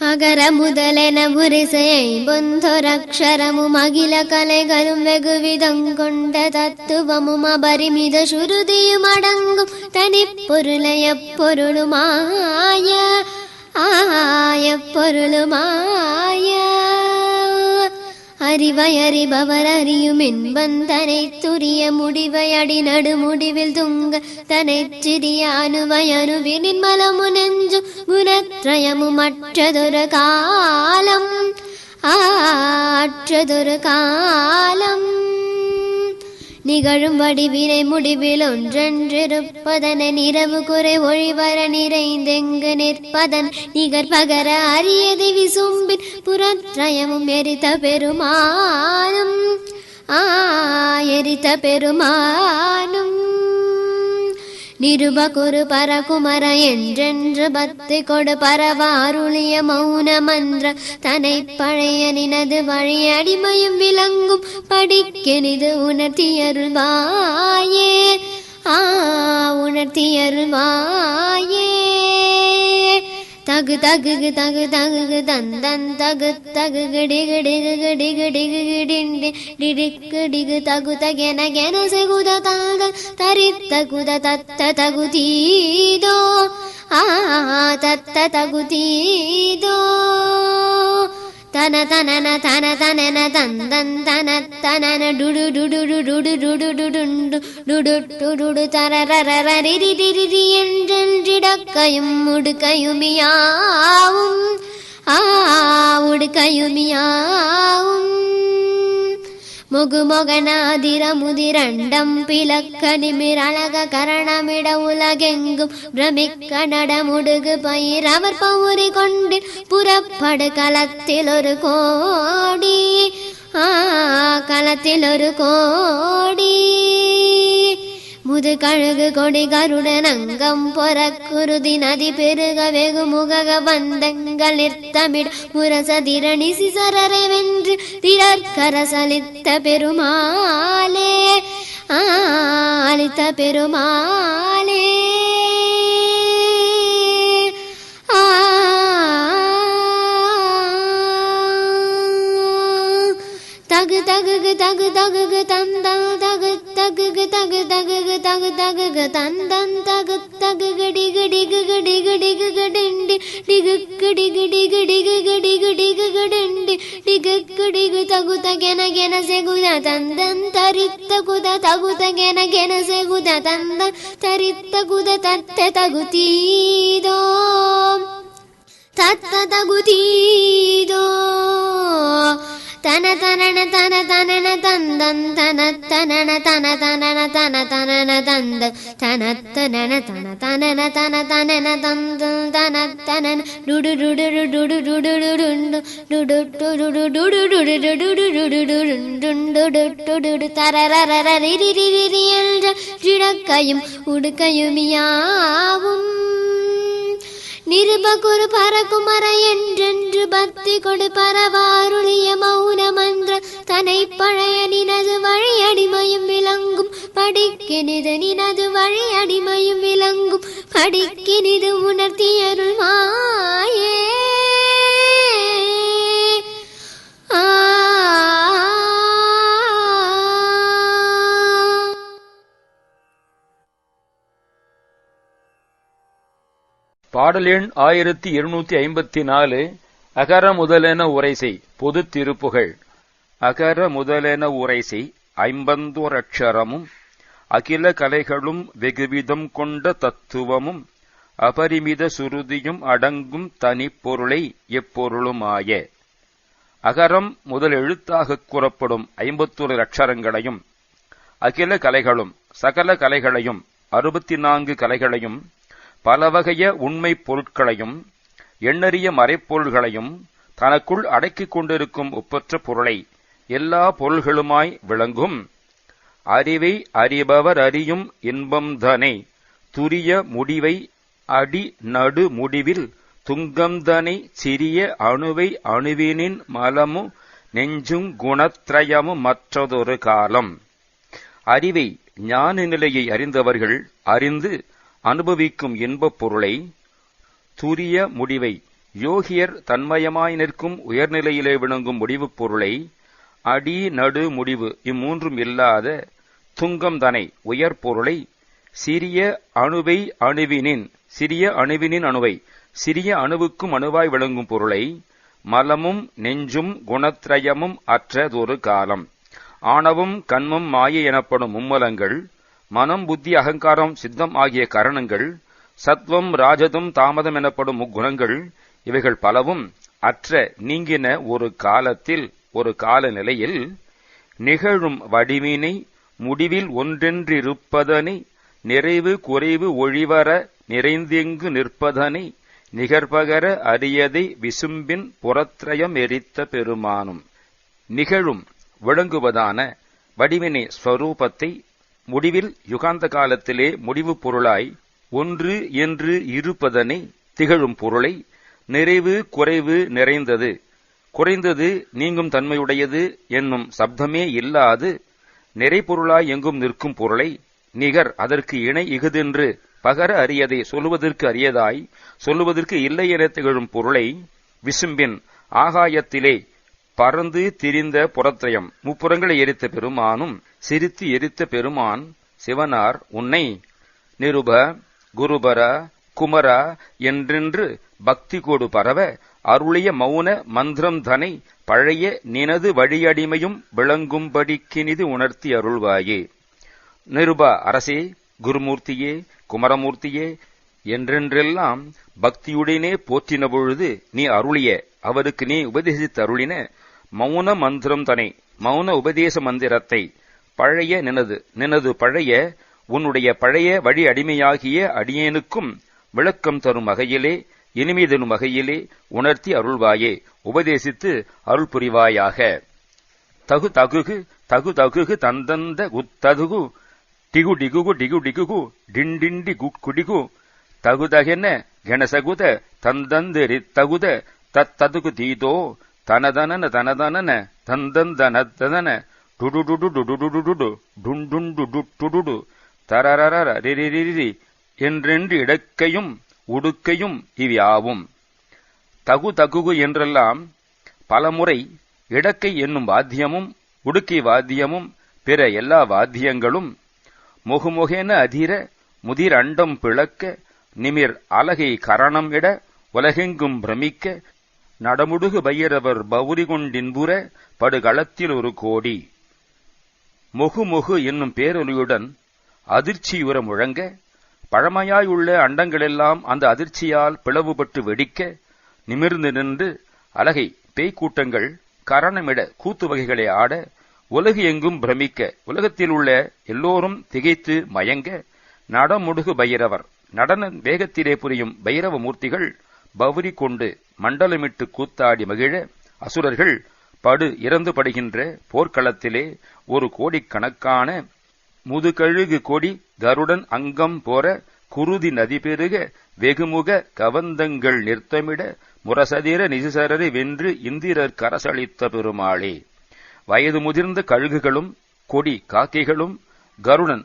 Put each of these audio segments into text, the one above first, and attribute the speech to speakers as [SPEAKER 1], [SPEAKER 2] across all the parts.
[SPEAKER 1] அகர
[SPEAKER 2] முதலென உரிசையை பொந்தொரக்ஷரமும் அகில கலைகளும் வெகுவிதம் கொண்ட தத்துவமும் அபரிமித சுருதியும் அடங்கும் தனிப்பொருளைய பொருளுமாய ஆய பொருளுமாய அறிவை அறிபவர் அறியும் என்பந்தனை துரிய முடிவை அடி நடு முடிவில் துங்க தனை சிறிய அணுவை அணுவினின் மலமு நெஞ்சு குணத்ரயமும் மற்றதொரு காலம் ஆற்றதொரு காலம். நிகழும் வடிவினை முடிவில் ஒன்றென்றிருப்பதன நிறவு குறை ஒழிவர நிறைந்தெங்கு நிற்பதன் நிகர் பகர அரியதை விசும்பின் புறத்ரயமும் எரித்த பெருமானும். ஆ எரித்த பெருமானும். நிருபகுரு பரகுமர என்றென்று பக்தி கொடு பரவாருளிய மௌன மன்ற தனை பழைய நினது வழி அடிமையும் விளங்கும் படிக்கெனிது உணர்த்தியருள்வாயே. ஆ உணர்த்தியருள்வாயே. ತಗ ತಗ ತಗ ತಗ ದನ್ ದನ್ ತಗ ತಗ ಗಡಿ ಗಡಿ ಗಡಿ ಗಡಿ ಡಿಂಡಿ ಡಿಡಿಕ್ ಡಿಗ ತಗು ತಗೆನ ಗೆನ ಸಿಗುದ ತಗ ತರಿ ತಗುದ ತತ್ತ ತಗುತೀದೋ ಆ ತತ್ತ ತಗುತೀದೋ தன தனன தன தனன தந்தன் தன தனன டுடு டுடு டுடு டுடு டுடுண்டு டுடு டுடு தரரரரிரிரிரி என்றென்றிடக்கையும் முடுக்கையுமியாவும் ஆ உடுக்கையுமியாவும் முகுமொகனாதிரமுதிரண்டம் பிளக்க நிமிரழக கரணமிட உலகெங்கும் பிரமிக்க நடமுடுகு பயிர் அவர் பௌரி கொண்டு புறப்படு களத்தில் ஒரு கோடி. ஆ களத்தில் ஒரு கோடி. முதுகழுகு கொடி கருடன் அங்கம் பொறக்குருதி நதி பெருக வெகு முகக வந்தங்கள் நிறுத்தமிட முரசதிரணி சிசரரை வென்று திரற்கரசலித்த பெருமாளே. ஆ, அளித்த பெருமாளே. தகு தகு தகு தகு தந்தன் தகு ತಗ ತಗ ತಗ ತಗ ತಗ ಗ ತನ್ ತನ್ ತಗ ತಗ ಗಡಿ ಗಡಿ ಗಡಿ ಗಡಿ ಗ ಡಿಗಕ್ಕ ಡಿಗ ಗಡಿ ಗಡಿ ಗಡಿ ಗಡಿ ಗಡಿ ಗ ಡಿಗಕ್ಕ ಡಿಗ ತಗು ತಗೆನ ಗೆನ ಸೆಗುದ ತಂದನ್ ತರಿತ್ತ ಕುದ ತಗು ತಗೆನ ಗೆನ ಸೆಗುದ ತಂದ ತರಿತ್ತ ಕುದ ತತ್ತೆ ತಗುತೀದೋ ತತ್ತ ತಗುತೀದೋ தன தனன தன தனன தந்தன் தன தனன தன தனன தன தனன தந்த தன தனன தன தனன தன தனன தந்த தன தனன டுடு டுடு டுடு டுடு டுண்டு டுடு டுடு டுடு டுடு டுடு டுடு டுண்டு டுடு தரரரரி என்று கிழக்கையும் உடுக்கையுமியாவும் நிருபகுரு பரகுமர என்றென்று பக்தி கொடு பரவாருளிய மௌன மந்திர தனை பழைய நினது வழி அடிமையும் விளங்கும். படிக்கினிது நினது வழி அடிமையும் விளங்கும். படிக்கினிது உணர்த்தியருள் மாயே
[SPEAKER 3] பாடல் எண் ஆயிரத்தி இருநூத்தி ஐம்பத்தி நாலு அகர முதலென உரைசை பொது திருப்புகழ் அகர முதலென உரைசை ஐம்பந்தோரட்சரமும் அகில கலைகளும் வெகுவிதம் கொண்ட தத்துவமும் அபரிமித சுருதியும் அடங்கும் தனிப்பொருளை எப்பொருளுமாய. அகரம் முதல் எழுத்தாகக் கூறப்படும் ஐம்பத்தொரு அக்ஷரங்களையும் அகில கலைகளும் சகல கலைகளையும் அறுபத்தி நான்கு கலைகளையும் பலவகைய உண்மைப் பொருட்களையும் எண்ணறிய மறைப்பொருள்களையும் தனக்குள் அடக்கிக் கொண்டிருக்கும் ஒப்பற்ற பொருளை எல்லா பொருள்களுமாய் விளங்கும். அறிவை அறிபவர் அறியும் இன்பம்தனை துரிய முடிவை அடி நடு முடிவில் துங்கம்தனை சிறிய அணுவை அணுவினின் மலமு நெஞ்சுங் குணத்ரயமு மற்றதொரு காலம். அறிவை ஞான நிலையை அறிந்தவர்கள் அறிந்து அனுபவிக்கும் இன்பப் பொருளை துரிய முடிவை யோகியர் தன்மயமாய் நிற்கும் உயர்நிலையிலே விளங்கும் முடிவுப் பொருளை அடி நடு முடிவு இம்மூன்றும் இல்லாத துங்கம் தனை உயர் பொருளை சிறிய அணுவை அணுவினின் சிறிய அணுவினின் அணுவை சிறிய அணுவுக்கும் அணுவாய் விளங்கும் பொருளை மலமும் நெஞ்சும் குணத்ரயமும் அற்றதொரு காலம். ஆணவும் கண்மம் மாயை எனப்படும் மும்மலங்கள் மனம் புத்தி அகங்காரம் சித்தம் ஆகிய கரணங்கள் சத்வம் ராஜதம் தாமதம் எனப்படும் முக்குணங்கள் இவைகள் பலவும் அற்ற நீங்கின ஒரு காலத்தில் ஒரு கால நிலையில் நிகழும் வடிவினை முடிவில் ஒன்றென்றிருப்பதனை நிறைவு குறைவு ஒழிவர நிறைந்தெங்கு நிற்பதனை நிகர்பகர அரியதை விசும்பின் புறத்ரயம் எரித்த பெருமானும். நிகழும் விளங்குவதான வடிவினை ஸ்வரூபத்தை முடிவில் யுகாந்த காலத்திலே முடிவு பொருளாய் ஒன்று என்று இருப்பதனை திகழும் பொருளை நிறைவு குறைவு நிறைந்தது. குறைந்தது நீங்கும் தன்மையுடையது என்னும் சப்தமே இல்லாது நிறைபொருளாய் எங்கும் நிற்கும் பொருளை நிகர் அதற்கு இணை இகுதென்று பகர அறியதை சொல்லுவதற்கு அறியதாய் சொல்லுவதற்கு இல்லை என திகழும் பொருளை விசும்பின் ஆகாயத்திலே பறந்து திரிந்த புறத்திரயம். முப்புறங்களை எரித்த பெருமானும் சிரித்து எரித்த பெருமான் சிவனார் உன்னை. நிருப குருபர குமரா என்றென்று பக்தி கோடு பரவ அருளிய மௌன மந்திரம் தனை பழைய நினது வழியடிமையும் விளங்கும்படிக்கினிது உணர்த்தி அருள்வாயே. நிருபா அரசே குருமூர்த்தியே குமரமூர்த்தியே என்றென்றெல்லாம் பக்தியுடனே போற்றின பொழுது நீ அருளிய அவருக்கு நீ உபதேசித்து அருளின மௌன மந்திரம் தனை. மௌன உபதேச மந்திரத்தை பழைய நினது. நினது பழைய உன்னுடைய பழைய வழி அடிமையாகிய அடியேனுக்கும் விளக்கம் தரும் வகையிலே இனிமை தரும் வகையிலே உணர்த்தி அருள்வாயே. உபதேசித்து அருள் புரிவாயாக தகு தகுகு தகு தகுகு தந்தந்த குத்ததுகு டிகு டிகுகு டிகு டிகுகு டிண்டிண்டி குடிகு தகுதகென கணசகுத தந்தந்து தகுத தத்ததுகு தீதோ தனதனன தனதனன தந்தந்தனதன டுடுடுடு டுடுடுடுடு டுண்டுண்டு டுடுடு தரரர ரிரிரிரி என்றென்று இடக்கையும் உடுக்கையும் இவ்யாவும் தகு தகுகு என்றெல்லாம் பலமுறை இடக்கை என்னும் வாத்தியமும் உடுக்கை வாத்தியமும் பிற எல்லா வாத்தியங்களும் முகுமுகென அதிர முதிர் அண்டம் பிளக்க நிமிர் அலகை கரணம் இட உலகெங்கும் பிரமிக்க நடமுடுகு பைரவர் பௌரி கொண்டின்புற படுகளத்தில் ஒரு கோடி. முகு என்னும் பேரொலியுடன் அதிர்ச்சியுற முழங்க பழமையாயுள்ள அண்டங்களெல்லாம் அந்த அதிர்ச்சியால் பிளவுபட்டு வெடிக்க நிமிர்ந்து நின்று அலகை பேய்க்கூட்டங்கள் கரணமிட கூத்து வகைகளை ஆட உலகு எங்கும் பிரமிக்க உலகத்தில் உள்ள எல்லோரும் திகைத்து மயங்க நடமுடுகு பைரவர் நடன வேகத்திலே புரியும் பைரவ மூர்த்திகள் பௌரி கொண்டு மண்டலமிட்டு கூத்தாடி மகிழ அசுரர்கள் படு இறந்து படுகின்ற போர்க்களத்திலே ஒரு கோடிக்கணக்கான முதுகழுகு கொடி கருடன் அங்கம் போற குருதி நதி பெருக வெகுமுக கவந்தங்கள் நிறுத்தமிட முரசதிர நிசிசரரை வென்று இந்திரர் கரசளித்த பெருமாளே. வயது முதிர்ந்த கழுகுகளும் கொடி காக்கைகளும் கருடன்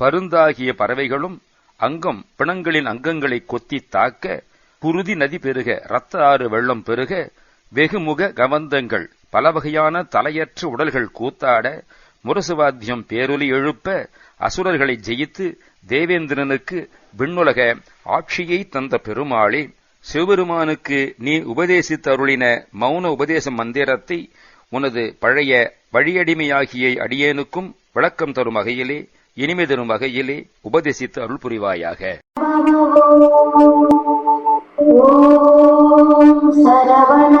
[SPEAKER 3] பருந்தாகிய பறவைகளும் அங்கம் பிணங்களின் அங்கங்களை கொத்தி தாக்க குருதி நதி பெருக இரத்த ஆறு வெள்ளம் பெருக வெகுமுக கவந்தங்கள் பல வகையான தலையற்ற உடல்கள் கூத்தாட முரசுவாத்தியம் பேரொலி எழுப்ப அசுரர்களை ஜெயித்து தேவேந்திரனுக்கு விண்ணுலக ஆட்சியை தந்த பெருமாளே சிவபெருமானுக்கு நீ உபதேசித்து அருளின மௌன உபதேச மந்திரத்தை உனது பழைய வழியடிமையாகிய அடியேனுக்கும் விளக்கம் தரும் வகையிலே இனிமை தரும் வகையிலே உபதேசித்து அருள் புரிவாயாக.
[SPEAKER 4] ॐ सरवण